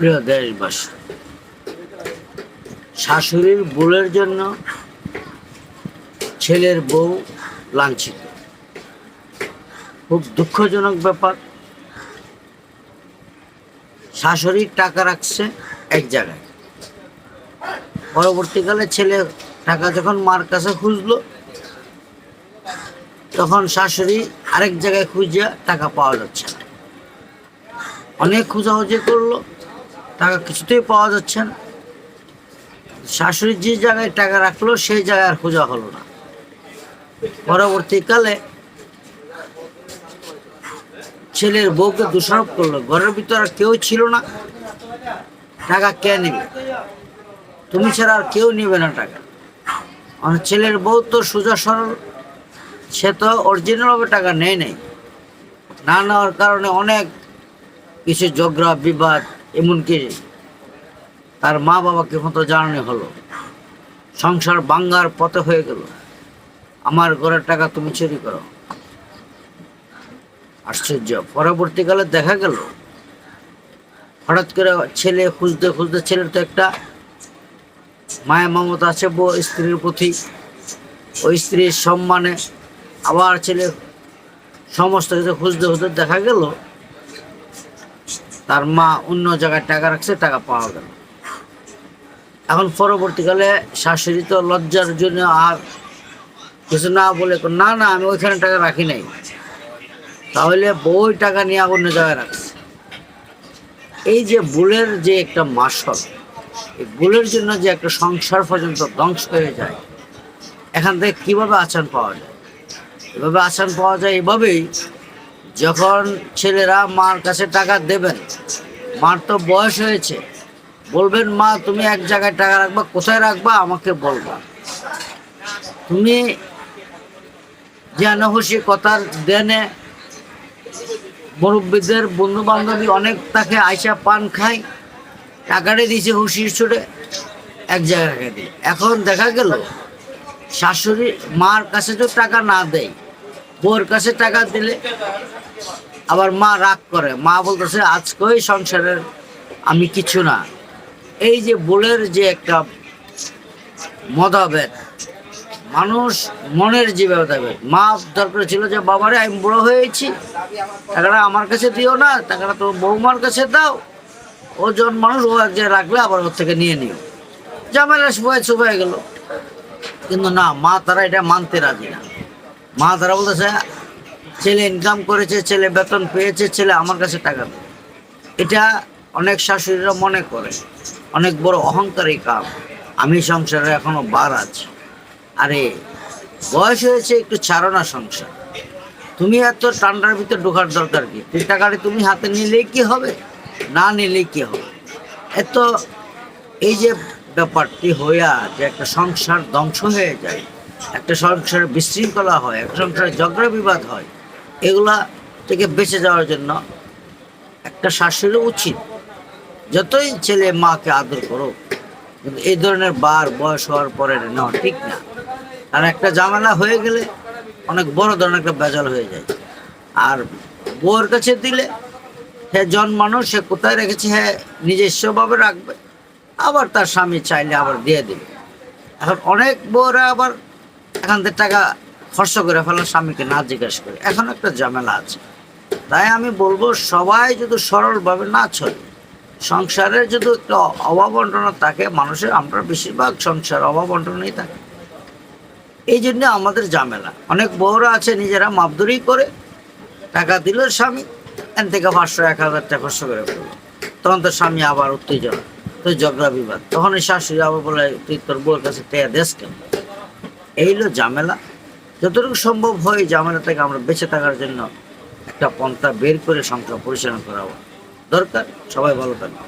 প্রিয় দেশবাসী, শাশুড়ির ভুলের জন্য ছেলের বউ লাঞ্ছিত। খুব দুঃখজনক ব্যাপার। শাশুড়ি টাকা রাখছে এক জায়গায়। পরবর্তীকালে ছেলে টাকা যখন মার কাছে খুঁজলো, তখন শাশুড়ি আরেক জায়গায় খুঁজে টাকা পাওয়া যাচ্ছে না। অনেক খোঁজাখুঁজি করল টাকা কিছুতেই পাওয়া যাচ্ছে না। শাশুড়ি যে জায়গায় টাকা রাখল, সেই জায়গায় আর খোঁজা হলো না। পরবর্তীকালে ছেলের বউকে দোষারোপ করল। ঘরের ভিতরে কেউ ছিল না। টাকা কে নেবে? তুমি ছাড়া আর কেউ নেবে না টাকা। আমার ছেলের বউ তো সোজা সরল। সে তো অরিজিনালভাবে টাকা নেয় নাই। না নেওয়ার কারণে অনেক কিছু ঝগড়া, বিবাদ এমনকি তার মা বাবাকে মতো জানানো হলো, সংসার বাঙ্গার পথে হয়ে গেল। আমার ঘরের টাকা তুমি চুরি করো। আশ্চর্য, পরবর্তীকালে দেখা গেল, হঠাৎ করে ছেলে খুঁজতে খুঁজতে ছেলের তো একটা মায়া মমতা আছে, বউ স্ত্রীর প্রতি। ওই স্ত্রীর সম্মানে আবার ছেলে সমস্ত কিছু খুঁজতে খুঁজতে দেখা গেল তার মা অন্য জায়গায় টাকা রাখছে, টাকা পাওয়া গেল। এখন পরবর্তীকালে শাশুড়ি তো লজ্জার জন্য আর কিছু না বলে না না, আমি ওইখানে টাকা রাখি নাই। তাহলে বই টাকা নিয়ে অন্য জায়গায় রাখছে। এই যে বুলের যে একটা মাসল, এই বুলের জন্য যে একটা সংসার পর্যন্ত ধ্বংস হয়ে যায়, এখান থেকে কীভাবে আচান পাওয়া যায়? এভাবে আচান পাওয়া যায় এভাবেই যখন ছেলেরা মার কাছে টাকা দেবেন, মার তো বয়স হয়েছে, বলবেন, মা, তুমি এক জায়গায় টাকা রাখবা, কোথায় রাখবা? আমাকে বলবা। তুমি খুশি কথার দেনে মুরব্বীদের বন্ধু বান্ধবী অনেক তাকে আইসা পান খায়, টাকাটা দিয়েছে হুশির ছুটে এক জায়গায় রেখে দিই এখন দেখা গেল, শাশুড়ি মার কাছে তো টাকা না দেয় বউর কাছে টাকা দিলে আবার মা রাগ করে। মা বলতেছে, আজকেই সংসারের আমি কিছু না। এই যে বুলের যে একটা মতভেদ মানুষ মনের যে ভেদাভেদ মা দরকার ছিল যে, বাবারে, আমি বুড়ো হয়েছি, টাকাটা আমার কাছে দিও না, টাকাটা তো বৌমার কাছে দাও। ও জন মানুষ, ও এক জায়গায় রাখলে আবার ওর থেকে নিয়ে নিও জামেলা শুয়ে হয়ে গেল। কিন্তু না, মা তারা এটা মানতে রাজি না। মা তারা বলতেছে, ছেলে ইনকাম করেছে, ছেলে বেতন পেয়েছে, ছেলে আমার কাছে টাকা এটা অনেক শাশুড়িরা মনে করে। অনেক বড় অহংকারী কাম। আমি সংসারে এখনও বার আছি। আরে, বয়স হয়েছে, একটু ছাড়ো সংসার। তুমি এত ঠান্ডার ভিতর ঢোকার দরকার কি? টাকাটা তুমি হাতে নিলেই কি হবে? না নিলেই কি হবে? এত এই যে ব্যাপারটি হইয়া যে একটা সংসার ধ্বংস হয়ে যায় একটা সংসারে বিশৃঙ্খলা হয়, একটা সংসারে ঝগড়া বিবাদ হয়, এগুলা থেকে বেঁচে যাওয়ার জন্য একটা শাশুড়ি উচিত। যতই ছেলে মাকে আদর করো কিন্তু এই ধরনের বার বয়স হওয়ার পরে নেওয়া ঠিক না। আর একটা ঝামেলা হয়ে গেলে অনেক বড় ধরনের একটা বেজাল হয়ে যায়। আর বউয়ের কাছে দিলে হ্যাঁ জন মানুষ সে কোথায় রেখেছে হ্যাঁ নিজস্বভাবে রাখবে, আবার তার স্বামী চাইলে আবার দিয়ে দেবে। এখন অনেক বউরা আবার এখান টাকা খরচ করে ফেলার স্বামীকে না জিজ্ঞেস করে। এখন একটা ঝামেলা আছে। তাই আমি বলব, সবাই যদি সরলভাবে না চলে, সংসারের যদি একটা অভাব বন্টনা থাকে, মানুষের, আমরা বেশিরভাগ সংসার অভাব বন্টনই থাকে। এই জন্য আমাদের ঝামেলা। অনেক বউরা আছে, নিজেরা মাপদুরি করে টাকা দিল স্বামী এন থেকে পাঁচশো, এক হাজার টাকা খরচ করে ফেলল। তখন তো স্বামী আবার উত্তেজনা, তো ঝগড়া বিবাদ। তখন এই শাশুড়ি আবার বলে, তুই তোর বউর কাছে টেয়া দেশ কেন? এই হলো ঝামেলা। যতটুকু সম্ভব হয় ঝামেলা থেকে আমরা বেঁচে থাকার জন্য একটা পন্থা বের করে সংখ্যা পরিচালনা করা দরকার, সবাই ভালো থাকবে